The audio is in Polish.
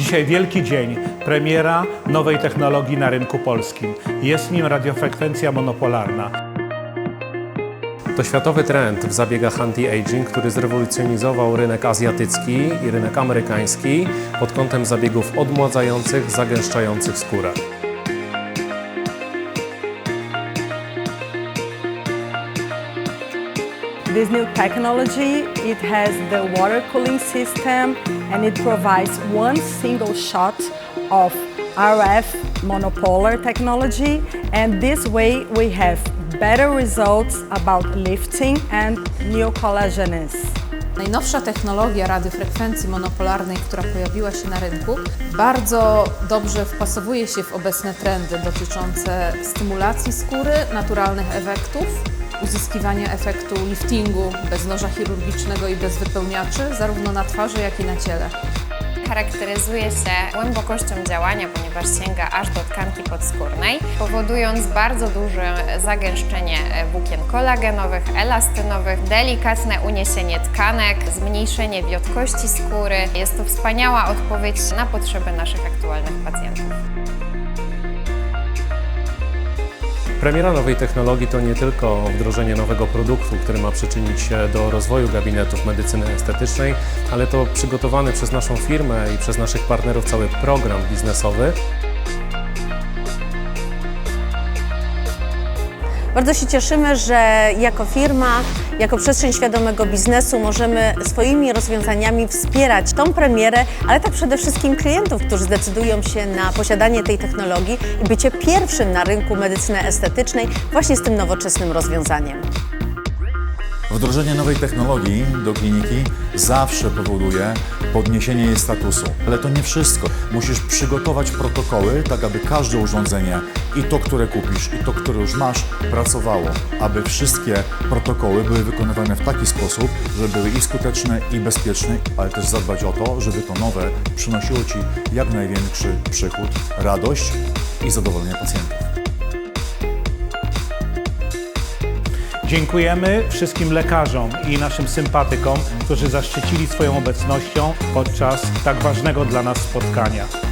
Dzisiaj wielki dzień, premiera nowej technologii na rynku polskim. Jest nim radiofrekwencja monopolarna. To światowy trend w zabiegach anti-aging, który zrewolucjonizował rynek azjatycki i rynek amerykański pod kątem zabiegów odmładzających, zagęszczających skórę. This new technology, it has the water cooling system and it provides one single shot of RF monopolar technology and this way we have better results about lifting and neocollagenous. Najnowsza technologia radiofrekwencji monopolarnej, która pojawiła się na rynku, bardzo dobrze wpasowuje się w obecne trendy dotyczące stymulacji skóry, naturalnych efektów, uzyskiwania efektu liftingu bez noża chirurgicznego i bez wypełniaczy, zarówno na twarzy, jak i na ciele. Charakteryzuje się głębokością działania, ponieważ sięga aż do tkanki podskórnej, powodując bardzo duże zagęszczenie włókien kolagenowych, elastynowych, delikatne uniesienie tkanek, zmniejszenie wiotkości skóry. Jest to wspaniała odpowiedź na potrzeby naszych aktualnych pacjentów. Premiera nowej technologii to nie tylko wdrożenie nowego produktu, który ma przyczynić się do rozwoju gabinetów medycyny estetycznej, ale to przygotowany przez naszą firmę i przez naszych partnerów cały program biznesowy, Bardzo się cieszymy, że jako firma, jako przestrzeń świadomego biznesu możemy swoimi rozwiązaniami wspierać tą premierę, ale tak przede wszystkim klientów, którzy zdecydują się na posiadanie tej technologii i bycie pierwszym na rynku medycyny estetycznej właśnie z tym nowoczesnym rozwiązaniem. Wdrożenie nowej technologii do kliniki zawsze powoduje podniesienie jej statusu. Ale to nie wszystko. Musisz przygotować protokoły, tak aby każde urządzenie, i to, które kupisz, i to, które już masz, pracowało. Aby wszystkie protokoły były wykonywane w taki sposób, żeby były i skuteczne, i bezpieczne, ale też zadbać o to, żeby to nowe przynosiło Ci jak największy przychód, radość i zadowolenie pacjentów. Dziękujemy wszystkim lekarzom i naszym sympatykom, którzy zaszczycili swoją obecnością podczas tak ważnego dla nas spotkania.